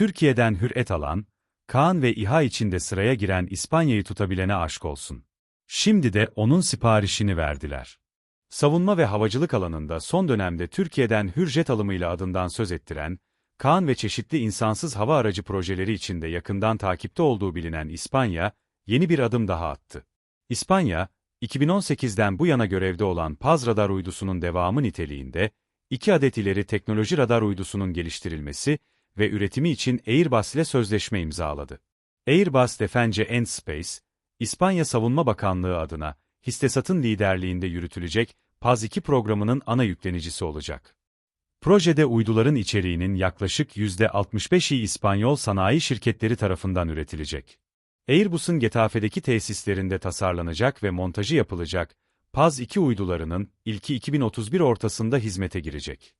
Türkiye'den hür alan, Kaan ve İHA içinde sıraya giren İspanya'yı tutabilene aşk olsun. Şimdi de onun siparişini verdiler. Savunma ve havacılık alanında son dönemde Türkiye'den hürjet alımıyla adından söz ettiren, Kaan ve çeşitli insansız hava aracı projeleri içinde yakından takipte olduğu bilinen İspanya, yeni bir adım daha attı. İspanya, 2018'den bu yana görevde olan Paz radar uydusunun devamı niteliğinde, iki adet ileri teknoloji radar uydusunun geliştirilmesi ve üretimi için Airbus ile sözleşme imzaladı. Airbus Defence and Space, İspanya Savunma Bakanlığı adına Histesat'ın liderliğinde yürütülecek Paz-2 programının ana yüklenicisi olacak. Projede uyduların içeriğinin yaklaşık %65'i İspanyol sanayi şirketleri tarafından üretilecek. Airbus'un Getafe'deki tesislerinde tasarlanacak ve montajı yapılacak Paz-2 uydularının ilki 2031 ortasında hizmete girecek.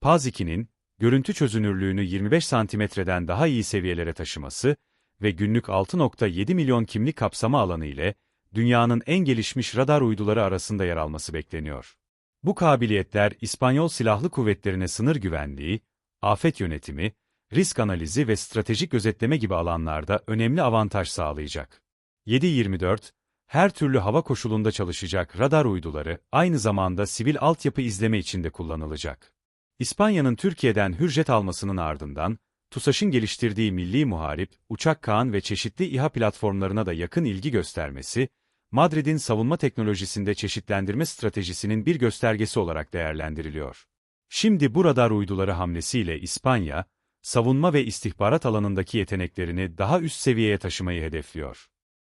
Paz-2'nin, görüntü çözünürlüğünü 25 santimetreden daha iyi seviyelere taşıması ve günlük 6.7 milyon kimlik kapsama alanı ile dünyanın en gelişmiş radar uyduları arasında yer alması bekleniyor. Bu kabiliyetler İspanyol Silahlı Kuvvetlerine sınır güvenliği, afet yönetimi, risk analizi ve stratejik gözetleme gibi alanlarda önemli avantaj sağlayacak. 7-24, her türlü hava koşulunda çalışacak radar uyduları aynı zamanda sivil altyapı izleme için de kullanılacak. İspanya'nın Türkiye'den hürjet almasının ardından, TUSAŞ'ın geliştirdiği milli muharip, uçak Kaan ve çeşitli İHA platformlarına da yakın ilgi göstermesi, Madrid'in savunma teknolojisinde çeşitlendirme stratejisinin bir göstergesi olarak değerlendiriliyor. Şimdi bu radar uyduları hamlesiyle İspanya, savunma ve istihbarat alanındaki yeteneklerini daha üst seviyeye taşımayı hedefliyor.